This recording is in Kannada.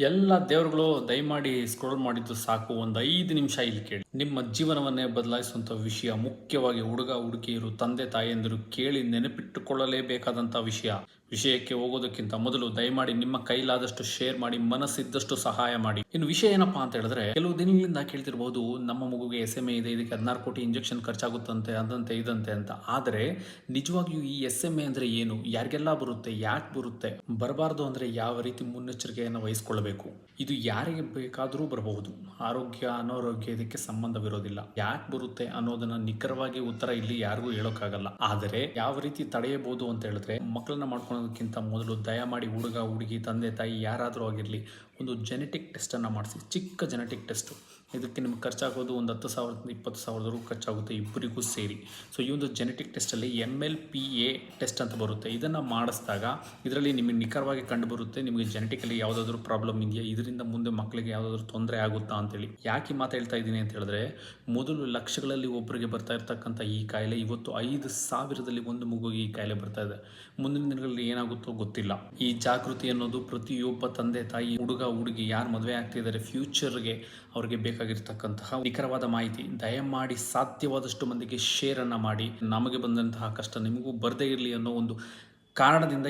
ಎಲ್ಲ ದೇವರುಗಳು ದಯಮಾಡಿ ಸ್ಕ್ರೋಲ್ ಮಾಡಿದ್ದು ಸಾಕು. ಒಂದು ಐದು ನಿಮಿಷ ಇಲ್ಲಿ ಕೇಳಿ. ನಿಮ್ಮ ಜೀವನವನ್ನೇ ಬದಲಾಯಿಸುವಂಥ ವಿಷಯ, ಮುಖ್ಯವಾಗಿ ಹುಡುಗ, ಹುಡುಗಿಯರು, ತಂದೆ ತಾಯಿಯಂದಿರು ಕೇಳಿ ನೆನಪಿಟ್ಟುಕೊಳ್ಳಲೇಬೇಕಾದಂಥ ವಿಷಯ. ವಿಷಯಕ್ಕೆ ಹೋಗೋದಕ್ಕಿಂತ ಮೊದಲು ದಯಮಾಡಿ ನಿಮ್ಮ ಕೈಲಾದಷ್ಟು ಶೇರ್ ಮಾಡಿ, ಮನಸ್ಸಿದ್ದಷ್ಟು ಸಹಾಯ ಮಾಡಿ. ಇನ್ನು ವಿಷಯ ಏನಪ್ಪಾ ಅಂತ ಹೇಳಿದ್ರೆ, ಕೆಲವು ದಿನಗಳಿಂದ ಕೇಳ್ತಿರ್ಬೋದು ನಮ್ಮ ಮಗುಗೆ ಎಸ್ ಎ ಇದೆ, ಇದಕ್ಕೆ ಹದಿನಾರು ಕೋಟಿ ಇಂಜೆಕ್ಷನ್ ಖರ್ಚಾಗುತ್ತಂತೆ, ಅದಂತೆ, ಇದಂತೆ ಅಂತ. ಆದರೆ ನಿಜವಾಗಿಯೂ ಈ ಎಸ್ ಎಂ ಎ ಅಂದ್ರೆ ಏನು? ಯಾರಿಗೆಲ್ಲ ಬರುತ್ತೆ? ಯಾಕೆ ಬರುತ್ತೆ? ಬರಬಾರ್ದು ಅಂದ್ರೆ ಯಾವ ರೀತಿ ಮುನ್ನೆಚ್ಚರಿಕೆಯನ್ನು ವಹಿಸ್ಕೊಳ್ಬೇಕು? ಇದು ಯಾರಿಗೆ ಬೇಕಾದರೂ ಬರಬಹುದು. ಆರೋಗ್ಯ, ಅನಾರೋಗ್ಯ ಇದಕ್ಕೆ ಸಂಬಂಧವಿರೋದಿಲ್ಲ ಯಾಕೆ ಬರುತ್ತೆ ಅನ್ನೋದನ್ನ ನಿಖರವಾಗಿ ಉತ್ತರ ಇಲ್ಲಿ ಯಾರಿಗೂ ಹೇಳೋಕ್ಕಾಗಲ್ಲ. ಆದರೆ ಯಾವ ರೀತಿ ತಡೆಯಬಹುದು ಅಂತ ಹೇಳಿದ್ರೆ, ಮಕ್ಕಳನ್ನ ಮಾಡ್ಕೊಳ್ಳೋದಕ್ಕಿಂತ ಮೊದಲು ದಯಮಾಡಿ ಹುಡುಗ, ಹುಡುಗಿ, ತಂದೆ, ತಾಯಿ ಯಾರಾದರೂ ಆಗಿರಲಿ, ಒಂದು ಜೆನೆಟಿಕ್ ಟೆಸ್ಟ್ ಅನ್ನ ಮಾಡಿಸಿ. ಚಿಕ್ಕ ಜೆನೆಟಿಕ್ ಟೆಸ್ಟು ಇದಕ್ಕೆ ನಿಮ್ಗೆ ಖರ್ಚಾಗೋದು ಒಂದು ಹತ್ತು ಸಾವಿರದಿಂದ ಇಪ್ಪತ್ತು ಸಾವಿರದವರೆಗೂ ಖರ್ಚಾಗುತ್ತೆ ಇಬ್ಬರಿಗೂ ಸೇರಿ. ಸೊ ಈ ಒಂದು genetic ಟೆಸ್ಟಲ್ಲಿ M L P A test ಅಂತ ಬರುತ್ತೆ. ಇದನ್ನು ಮಾಡಿಸಿದಾಗ ಇದರಲ್ಲಿ ನಿಮಗೆ ನಿಖರವಾಗಿ ಕಂಡು ಬರುತ್ತೆ ನಿಮಗೆ ಜೆನೆಟಿಕಲಿ ಯಾವುದಾದ್ರೂ ಪ್ರಾಬ್ಲಮ್ ಇದೆಯಾ, ಇದರಿಂದ ಮುಂದೆ ಮಕ್ಕಳಿಗೆ ಯಾವುದಾದ್ರೂ ತೊಂದರೆ ಆಗುತ್ತಾ ಅಂತೇಳಿ. ಯಾಕೆ ಮಾತಾಡ್ತಾ ಇದ್ದೀನಿ ಅಂತ ಹೇಳಿದ್ರೆ ಮೊದಲು ಲಕ್ಷಗಳಲ್ಲಿ ಒಬ್ಬರಿಗೆ ಬರ್ತಾ ಇರ್ತಕ್ಕಂಥ ಈ ಕಾಯಿಲೆ ಇವತ್ತು ಐದು ಸಾವಿರದಲ್ಲಿ ಒಂದು ಮಗುಗೆ ಈ ಕಾಯಿಲೆ ಬರ್ತಾ ಇದೆ. ಮುಂದಿನ ದಿನಗಳಲ್ಲಿ ಏನಾಗುತ್ತೋ ಗೊತ್ತಿಲ್ಲ. ಈ ಜಾಗೃತಿ ಅನ್ನೋದು ಪ್ರತಿಯೊಬ್ಬ ತಂದೆ, ತಾಯಿ, ಹುಡುಗ, ಹುಡುಗಿ, ಯಾರು ಮದುವೆ ಆಗ್ತಿದ್ದಾರೆ ಫ್ಯೂಚರ್ಗೆ ಅವ್ರಿಗೆ ಬೇಕಾಗಿರ್ತಕ್ಕಂತಹ ನಿಖರವಾದ ಮಾಹಿತಿ. ದಯಮಾಡಿ ಸಾಧ್ಯವಾದಷ್ಟು ಮಂದಿಗೆ ಶೇರನ್ನು ಮಾಡಿ. ನಮಗೆ ಬಂದಂತಹ ಕಷ್ಟ ನಿಮಗೂ ಬರದೇ ಇರಲಿ ಅನ್ನೋ ಒಂದು ಕಾರಣದಿಂದ